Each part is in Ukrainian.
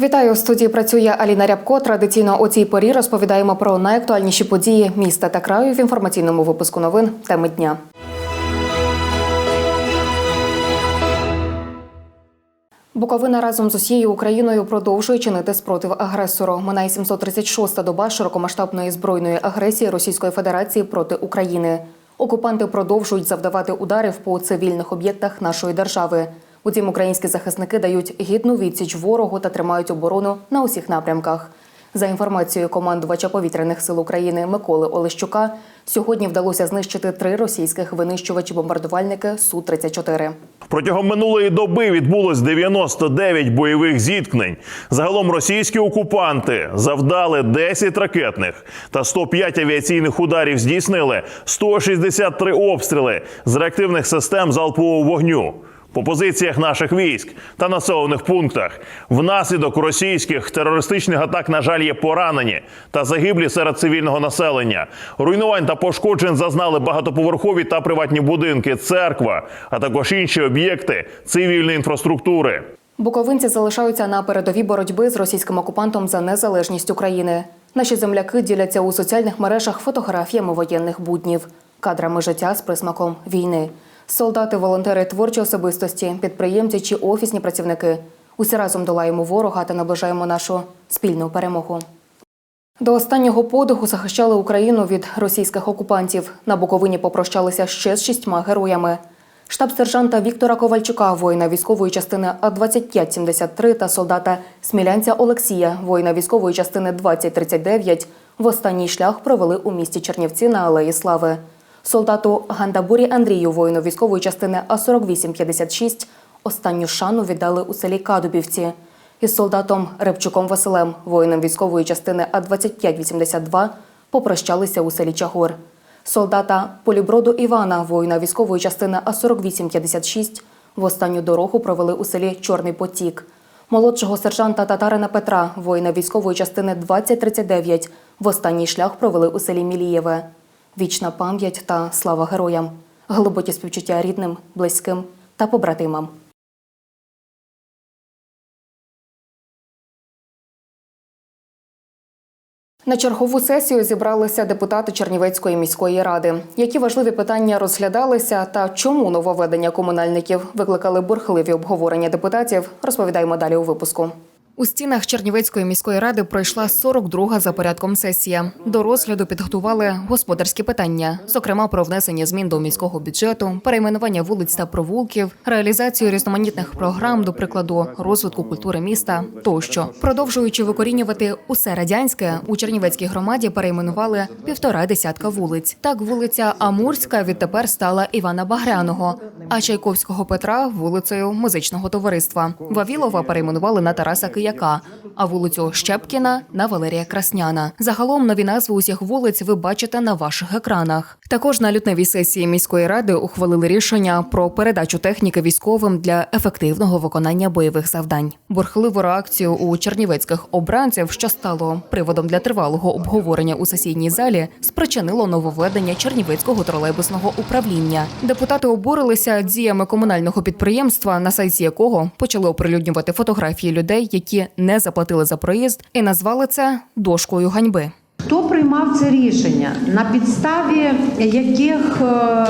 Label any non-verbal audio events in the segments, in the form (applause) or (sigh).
Вітаю у студії. Працює Аліна Рябко. Традиційно о цій порі розповідаємо про найактуальніші події міста та краю в інформаційному випуску новин теми дня. Буковина разом з усією Україною продовжує чинити спротив агресору. Минає 736-та доба широкомасштабної збройної агресії Російської Федерації проти України. Окупанти продовжують завдавати ударів по цивільних об'єктах нашої держави. Утім, українські захисники дають гідну відсіч ворогу та тримають оборону на усіх напрямках. За інформацією командувача повітряних сил України Миколи Олещука, сьогодні вдалося знищити три російських винищувачі-бомбардувальники су 34 Протягом минулої доби відбулось 99 бойових зіткнень. Загалом російські окупанти завдали 10 ракетних та 105 авіаційних ударів здійснили 163 обстріли з реактивних систем залпового вогню. По позиціях наших військ та населених пунктах внаслідок російських терористичних атак, на жаль, є поранені та загиблі серед цивільного населення. Руйнувань та пошкоджень зазнали багатоповерхові та приватні будинки, церква, а також інші об'єкти цивільної інфраструктури. Буковинці залишаються на передовій боротьби з російським окупантом за незалежність України. Наші земляки діляться у соціальних мережах фотографіями воєнних буднів, кадрами життя з присмаком війни. Солдати, волонтери, творчі особистості, підприємці чи офісні працівники. Усі разом долаємо ворога та наближаємо нашу спільну перемогу. До останнього подиху захищали Україну від російських окупантів. На Буковині попрощалися ще з шістьма героями. Штаб-сержанта Віктора Ковальчука, воїна військової частини А-2573 та солдата Смілянця Олексія, воїна військової частини 2039, в останній шлях провели у місті Чернівці на Алеї Слави. Солдату Гандабурі Андрію, воїну військової частини А-4856, останню шану віддали у селі Кадубівці. Із солдатом Репчуком Василем, воїном військової частини А-2582, попрощалися у селі Чагор. Солдата Поліброду Івана, воїна військової частини А-4856, в останню дорогу провели у селі Чорний Потік. Молодшого сержанта Татарина Петра, воїна військової частини 2039, в останній шлях провели у селі Мілієве. Вічна пам'ять та слава героям, глибокі співчуття рідним, близьким та побратимам. На чергову сесію зібралися депутати Чернівецької міської ради. Які важливі питання розглядалися та чому нововведення комунальників викликали бурхливі обговорення депутатів, розповідаємо далі у випуску. У стінах Чернівецької міської ради пройшла 42-га за порядком сесія. До розгляду підготували господарські питання, зокрема про внесення змін до міського бюджету, перейменування вулиць та провулків, реалізацію різноманітних програм, до прикладу, розвитку культури міста тощо. Продовжуючи викорінювати усе радянське, у Чернівецькій громаді перейменували півтора десятка вулиць. Так, вулиця Амурська відтепер стала Івана Багряного, а Чайковського Петра вулицею музичного товариства. Вавілова перейменували на Тараса Кияка, а вулицю Щепкіна на Валерія Красняна. Загалом нові назви усіх вулиць ви бачите на ваших екранах. Також на лютневій сесії міської ради ухвалили рішення про передачу техніки військовим для ефективного виконання бойових завдань. Бурхливу реакцію у чернівецьких обранців, що стало приводом для тривалого обговорення у сесійній залі, спричинило нововведення Чернівецького тролейбусного управління. Депутати обурилися діями комунального підприємства, на сайті якого почали оприлюднювати фотографії людей, які не заплатили за проїзд, і назвали це дошкою ганьби. Хто приймав це рішення? На підставі яких, е,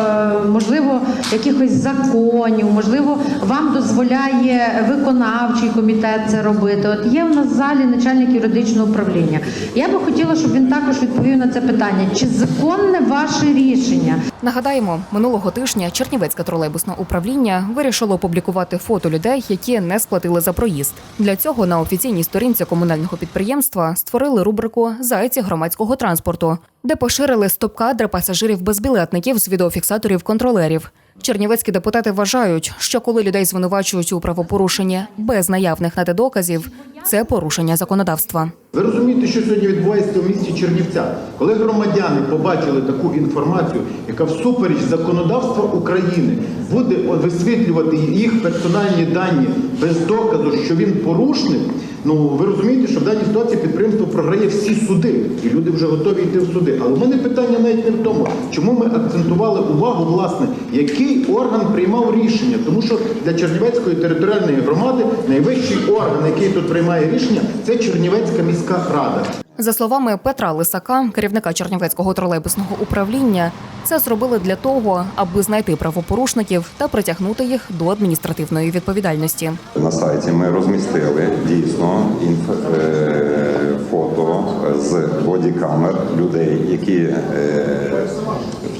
можливо, якихось законів, можливо, вам дозволяє виконавчий комітет це робити? От є в нас в залі начальник юридичного управління. Я би хотіла, щоб він також відповів на це питання. Чи законне ваше рішення? Нагадаємо, минулого тижня Чернівецьке тролейбусне управління вирішило опублікувати фото людей, які не сплатили за проїзд. Для цього на офіційній сторінці комунального підприємства створили рубрику Зайці громадського транспорту, де поширили стоп-кадри пасажирів-безбілетників з відеофіксаторів контролерів. Чернівецькі депутати вважають, що коли людей звинувачують у правопорушенні без наявних на те доказів, це порушення законодавства. Ви розумієте, що сьогодні відбувається в місті Чернівця? Коли громадяни побачили таку інформацію, яка всупереч законодавства України буде висвітлювати їх персональні дані без доказу, що він порушник, ну ви розумієте, що в даній ситуації підприємство програє всі суди, і люди вже готові йти в суди. Але в мене питання навіть не в тому, чому ми акцентували увагу, власне, який орган приймав рішення, тому що для Чернівецької територіальної громади найвищий орган, який тут приймає рішення, це Чернівецька міська рада. За словами Петра Лисака, керівника Чернівецького тролейбусного управління, це зробили для того, аби знайти правопорушників та притягнути їх до адміністративної відповідальності. На сайті ми розмістили дійсно інф... е, фото з бодікамер людей, які е,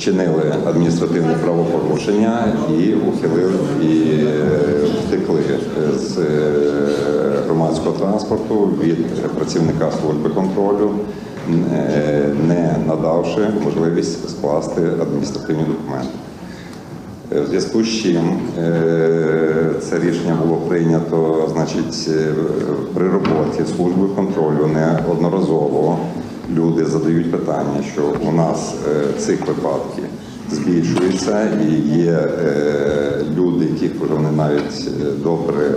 вчинили адміністративне правопорушення і ухилили і е, втекли з е, громадського транспорту від працівника служби контролю, е, не надавши можливість скласти адміністративні документи. В зв'язку з чим е, це рішення було прийнято, значить, е, при роботі служби контролю неодноразово люди задають питання, що у нас е, цих випадків збільшується, і є е, люди, яких вже вони навіть е, добре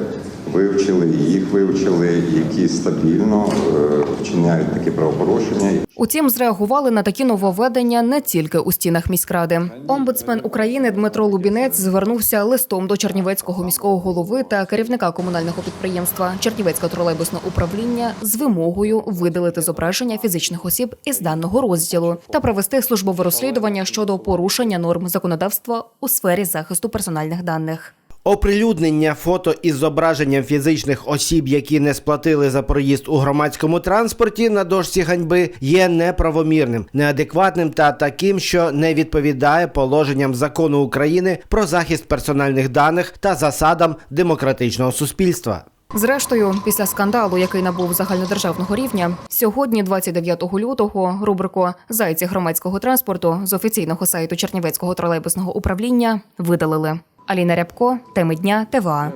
вивчили, їх вивчили, які стабільно е, вчиняють такі правопорушення. Утім, зреагували на такі нововведення не тільки у стінах міськради. Омбудсмен України Дмитро Лубінець звернувся листом до Чернівецького міського голови та керівника комунального підприємства Чернівецьке тролейбусне управління з вимогою видалити зображення фізичних осіб із даного розділу та провести службове розслідування щодо порушення норм законодавства у сфері захисту персональних даних. Оприлюднення фото із зображенням фізичних осіб, які не сплатили за проїзд у громадському транспорті на дошці ганьби, є неправомірним, неадекватним та таким, що не відповідає положенням закону України про захист персональних даних та засадам демократичного суспільства. Зрештою, після скандалу, який набув загальнодержавного рівня, сьогодні, 29 лютого, рубрику Зайці громадського транспорту з офіційного сайту Чернівецького тролейбусного управління видалили. Аліна Рябко, теми дня ТВА.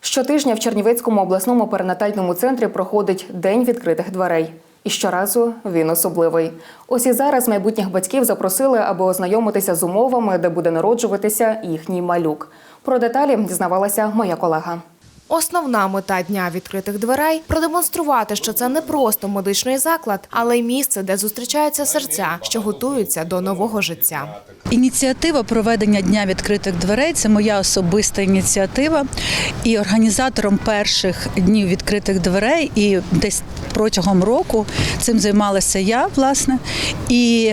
Щотижня в Чернівецькому обласному перинатальному центрі проходить День відкритих дверей. І щоразу він особливий. Ось і зараз майбутніх батьків запросили, аби ознайомитися з умовами, де буде народжуватися їхній малюк. Про деталі дізнавалася моя колега. Основна мета дня відкритих дверей продемонструвати, що це не просто медичний заклад, але й місце, де зустрічаються серця, що готуються до нового життя. Ініціатива проведення дня відкритих дверей це моя особиста ініціатива. І організатором перших днів відкритих дверей, і десь протягом року цим займалася я, власне. І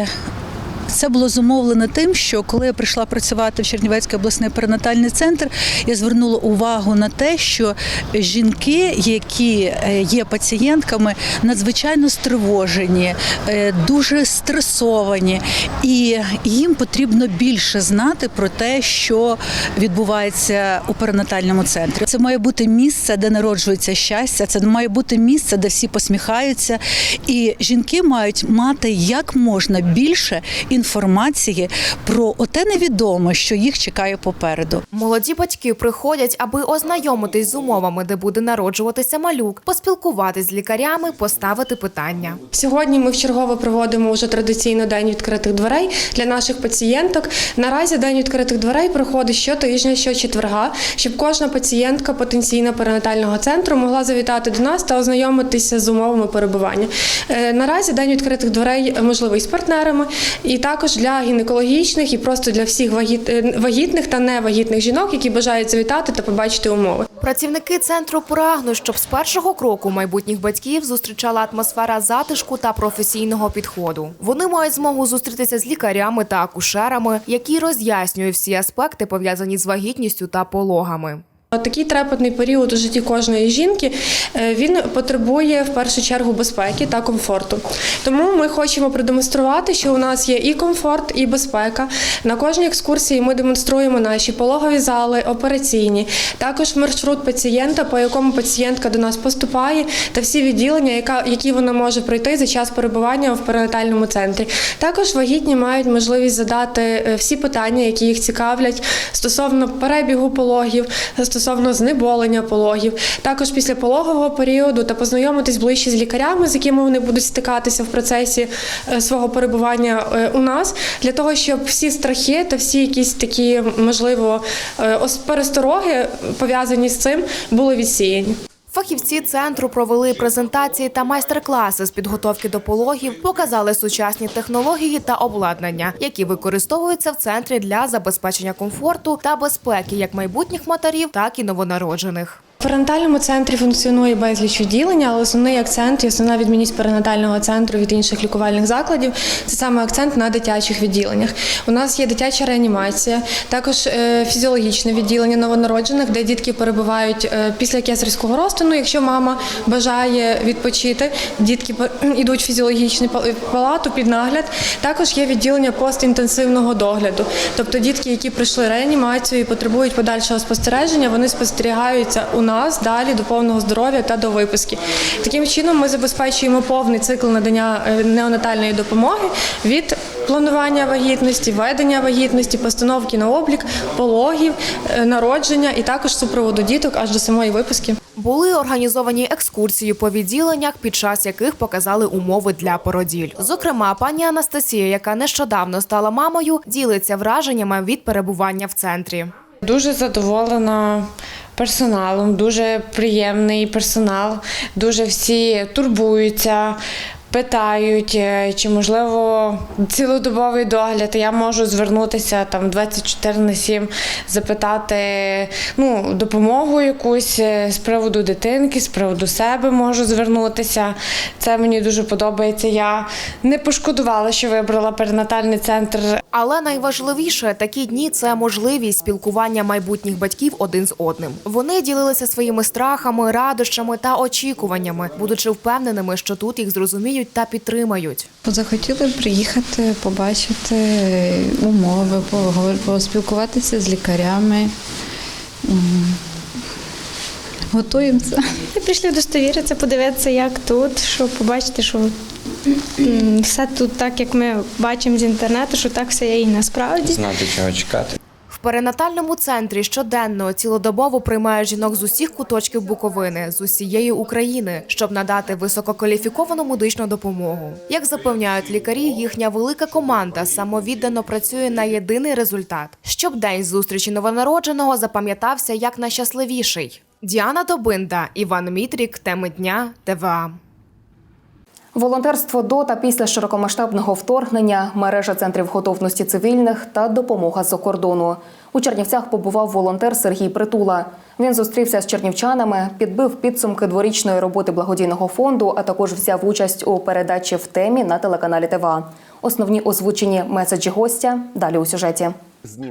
це було зумовлено тим, що коли я прийшла працювати в Чернівецький обласний перинатальний центр, я звернула увагу на те, що жінки, які е, є пацієнтками, надзвичайно стривожені, е, дуже стресовані, і їм потрібно більше знати про те, що відбувається у перинатальному центрі. Це має бути місце, де народжується щастя. Це має бути місце, де всі посміхаються, і жінки мають мати як можна більше інформації про оте невідоме, що їх чекає попереду. Молоді батьки приходять, аби ознайомитись з умовами, де буде народжуватися малюк, поспілкуватись з лікарями, поставити питання. Сьогодні ми вчергове проводимо вже традиційно день відкритих дверей для наших пацієнток. Наразі день відкритих дверей проходить щотижня, щочетверга, щоб кожна пацієнтка потенційна перинатального центру могла завітати до нас та ознайомитися з умовами перебування. Е, Наразі день відкритих дверей можливий з партнерами, і також для гінекологічних і просто для всіх е, вагітних та невагітних жінок, які бажають завітати та побачити умови. Працівники центру прагнуть, щоб з першого кроку майбутніх батьків зустрічала атмосфера затишку та професійного підходу. Вони мають змогу зустрітися з лікарями та акушерами, які роз'яснюють всі аспекти пов'язані з вагітністю та пологами. Такий трепетний період у житті кожної жінки е, він потребує в першу чергу безпеки та комфорту. Тому ми хочемо продемонструвати, що у нас є і комфорт, і безпека. На кожній екскурсії ми демонструємо наші пологові зали, операційні, також маршрут пацієнта, по якому пацієнтка до нас поступає, та всі відділення, які вона може пройти за час перебування в перинатальному центрі. Також вагітні мають можливість задати е, всі питання, які їх цікавлять стосовно перебігу пологів, стосовно знеболення пологів, також після пологового періоду та познайомитись ближче з лікарями, з якими вони будуть стикатися в процесі е, свого перебування е, у нас, для того, щоб всі страхи та всі якісь такі можливо е, перестороги пов'язані з цим були відсіяні. Фахівці центру провели презентації та майстер-класи з підготовки до пологів, показали сучасні технології та обладнання, які використовуються в центрі для забезпечення комфорту та безпеки як майбутніх матерів, так і новонароджених. В перинатальному центрі функціонує безліч відділення, але основний акцент і основна відмінність перинатального центру від інших лікувальних закладів це саме акцент на дитячих відділеннях. У нас є дитяча реанімація, також е, фізіологічне відділення новонароджених, де дітки перебувають е, після кесарського розтину. Якщо мама бажає відпочити, дітки (clears throat) йдуть в фізіологічну палату під нагляд. Також є відділення постінтенсивного догляду, тобто дітки, які пройшли реанімацію і потребують подальшого спостереження, вони спостерігаються у нас далі до повного здоров'я та до виписки. Таким чином ми забезпечуємо повний цикл надання е, неонатальної допомоги від планування вагітності, ведення вагітності, постановки на облік, пологів, е, народження і також супроводу діток аж до самої виписки. Були організовані екскурсії по відділеннях, під час яких показали умови для породіль. Зокрема, пані Анастасія, яка нещодавно стала мамою, ділиться враженнями від перебування в центрі. Дуже задоволена персоналом, дуже приємний персонал, дуже всі турбуються. Питають, е, чи можливо цілодобовий догляд. Я можу звернутися там 24 на 7, запитати ну, допомогу якусь е, з приводу дитинки, з приводу себе можу звернутися. Це мені дуже подобається. Я не пошкодувала, що вибрала перинатальний центр Але найважливіше такі дні це можливість спілкування майбутніх батьків один з одним. Вони ділилися своїми страхами, радощами та очікуваннями, будучи впевненими, що тут їх зрозуміють та підтримають. Захотіли приїхати, побачити умови, поспілкуватися з лікарями. Готуємося. Ми прийшли удостовіритися, подивитися, як тут, щоб побачити, що все тут так, як ми бачимо з інтернету, що так все є і насправді. знати, чого чекати. В перинатальному центрі щоденно цілодобово приймають жінок з усіх куточків Буковини, з усієї України, щоб надати висококваліфіковану медичну допомогу. Як запевняють лікарі, їхня велика команда самовіддано працює на єдиний результат, щоб день зустрічі новонародженого запам'ятався як найщасливіший. Діана Добинда, Іван Мітрік, теми дня ТВА. Волонтерство до та після широкомасштабного вторгнення, мережа центрів готовності цивільних та допомога з-за кордону. У Чернівцях побував волонтер Сергій Притула. Він зустрівся з чернівчанами, підбив підсумки дворічної роботи благодійного фонду, а також взяв участь у передачі в темі на телеканалі ТВА. Основні озвучені меседжі гостя далі у сюжеті.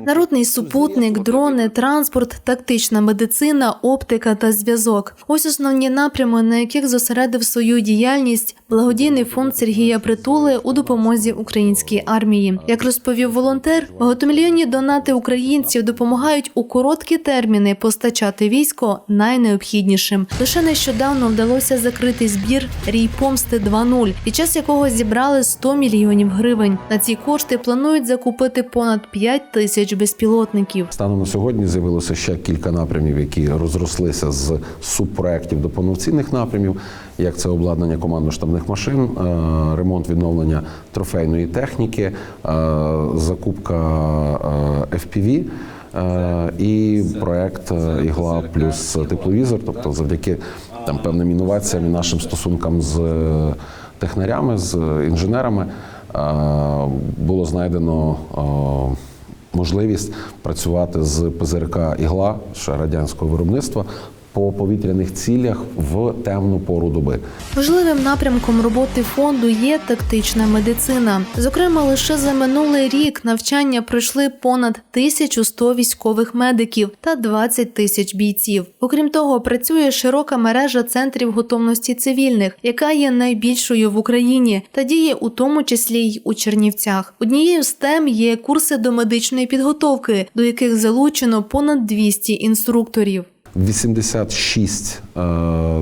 Народний супутник, дрони, транспорт, тактична медицина, оптика та зв'язок. Ось основні напрями, на яких зосередив свою діяльність благодійний фонд Сергія Притули у допомозі українській армії. Як розповів волонтер, багатомільйонні донати українців допомагають у короткі терміни постачати військо найнеобхіднішим. Лише нещодавно вдалося закрити збір Рій помсти 2.0, під час якого зібрали 100 мільйонів гривень. На ці кошти планують закупити понад 5 тисяч безпілотників. Станом на сьогодні з'явилося ще кілька напрямів, які розрослися з субпроєктів до повноцінних напрямів, як це обладнання командно-штабних машин, е, ремонт відновлення трофейної техніки, е, закупка е, FPV, і проект ігла плюс тепловізор, тобто завдяки там певним інноваціям і нашим стосункам з технарями, з інженерами було знайдено. Можливість працювати з ПЗРК ігла ще радянського виробництва по повітряних цілях в темну пору доби. Важливим напрямком роботи фонду є тактична медицина. Зокрема, лише за минулий рік навчання пройшли понад 1100 військових медиків та 20 тисяч бійців. Окрім того, працює широка мережа центрів готовності цивільних, яка є найбільшою в Україні та діє у тому числі й у Чернівцях. Однією з тем є курси до медичної підготовки, до яких залучено понад 200 інструкторів. 86 е,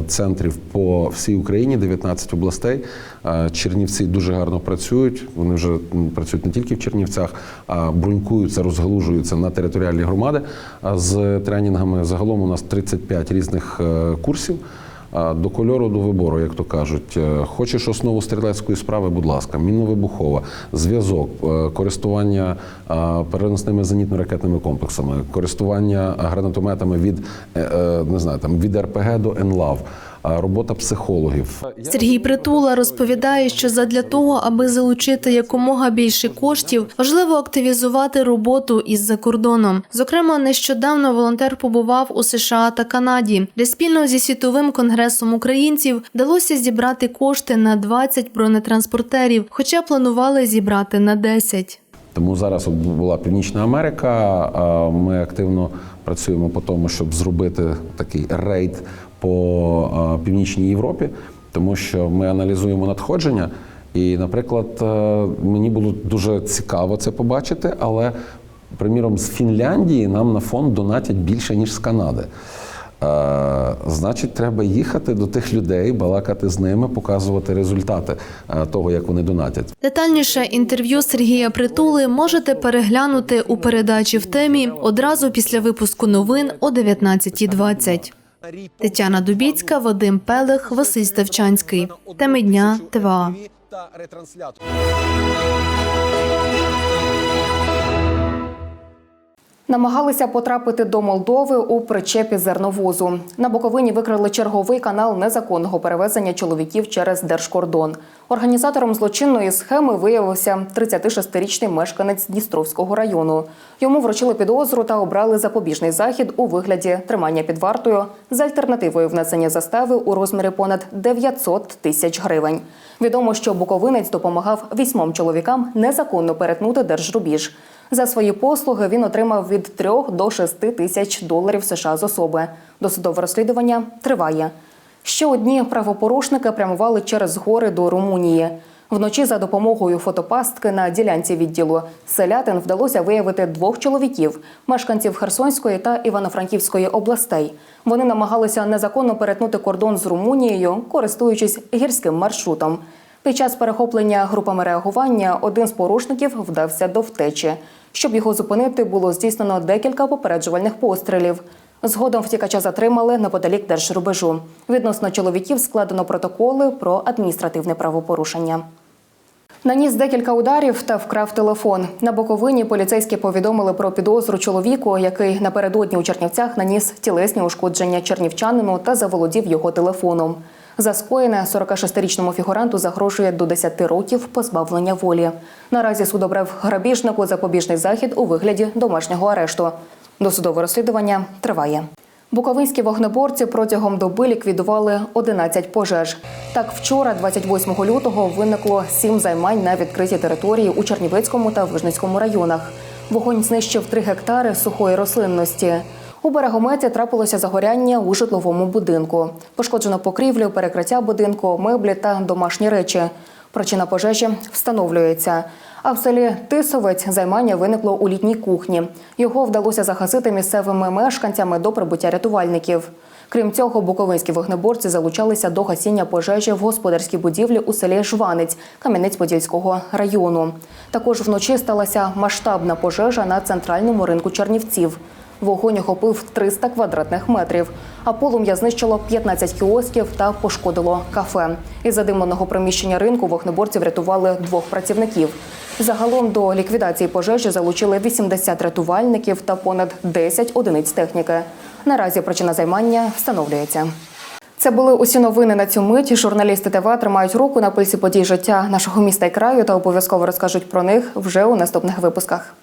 центрів по всій Україні, 19 областей. Е, Чернівці дуже гарно працюють. Вони вже працюють не тільки в Чернівцях, а брунькуються, розгалужуються на територіальні громади з тренінгами. Загалом у нас 35 різних е, курсів. До кольору до вибору, як то кажуть, Е, хочеш основу стрілецької справи, будь ласка, мінно-вибухова, зв'язок, е, користування переносними зенітно-ракетними комплексами, користування гранатометами від е, е, не знаю, там від РПГ до НЛАВ, робота психологів. Сергій Притула розповідає, що задля того, аби залучити якомога більше коштів, важливо активізувати роботу із-за кордоном. Зокрема, нещодавно волонтер побував у США та Канаді, де спільно зі світовим конгресом українців вдалося зібрати кошти на 20 бронетранспортерів, хоча планували зібрати на 10. Тому зараз от була Північна Америка. Ми активно працюємо по тому, щоб зробити такий рейд по північній Європі, тому що ми аналізуємо надходження. І, наприклад, е, мені було дуже цікаво це побачити, але, приміром, з Фінляндії нам на фонд донатять більше, ніж з Канади. Е, Значить, треба їхати до тих людей, балакати з ними, показувати результати е, того, як вони донатять. Детальніше інтерв'ю Сергія Притули можете переглянути у передачі в темі одразу після випуску новин о 19.20. Тетяна Дубіцька, Вадим Пелех, Василь Ставчанський. Теми дня ТВА. Намагалися потрапити до Молдови у причепі зерновозу. На Буковині викрили черговий канал незаконного перевезення чоловіків через держкордон. Організатором злочинної схеми виявився 36-річний мешканець Дністровського району. Йому вручили підозру та обрали запобіжний захід у вигляді тримання під вартою з альтернативою внесення застави у розмірі понад 900 тисяч гривень. Відомо, що буковинець допомагав вісьмом чоловікам незаконно перетнути держрубіж. За свої послуги він отримав від 3 до 6 тисяч доларів США з особи. Досудове розслідування триває. Ще одні правопорушники прямували через гори до Румунії. Вночі за допомогою фотопастки на ділянці відділу селятин вдалося виявити двох чоловіків, мешканців Херсонської та Івано-Франківської областей. Вони намагалися незаконно перетнути кордон з Румунією, користуючись гірським маршрутом. Під час перехоплення групами реагування один з порушників вдався до втечі. Щоб його зупинити, було здійснено декілька попереджувальних пострілів. Згодом втікача затримали неподалік держрубежу. Відносно чоловіків складено протоколи про адміністративне правопорушення. Наніс декілька ударів та вкрав телефон. На Буковині поліцейські повідомили про підозру чоловіку, який напередодні у Чернівцях наніс тілесні ушкодження чернівчанину та заволодів його телефоном. За скоєне 46-річному фігуранту загрожує до 10 років позбавлення волі. Наразі суд обрав грабіжнику запобіжний захід у вигляді домашнього арешту. Досудове розслідування триває. Буковинські вогнеборці протягом доби ліквідували 11 пожеж. Так, вчора, 28 лютого, виникло сім займань на відкритій території у Чернівецькому та Вижницькому районах. Вогонь знищив 3 гектари сухої рослинності. У берегометі трапилося загоряння у житловому будинку. Пошкоджено покрівлю, перекриття будинку, меблі та домашні речі. Причина пожежі встановлюється. А в селі Тисовець займання виникло у літній кухні. Його вдалося загасити місцевими мешканцями до прибуття рятувальників. Крім цього, буковинські вогнеборці залучалися до гасіння пожежі в господарській будівлі у селі Жванець Кам'янець-Подільського району. Також вночі сталася масштабна пожежа на центральному ринку Чернівців. Вогонь охопив 300 квадратних метрів, а полум'я знищило 15 кіосків та пошкодило кафе. Із задимленого приміщення ринку вогнеборці врятували двох працівників. Загалом до ліквідації пожежі залучили 80 рятувальників та понад 10 одиниць техніки. Наразі причина займання встановлюється. Це були усі новини на цю мить. Журналісти ТВ тримають руку на пульсі подій життя нашого міста і краю та обов'язково розкажуть про них вже у наступних випусках.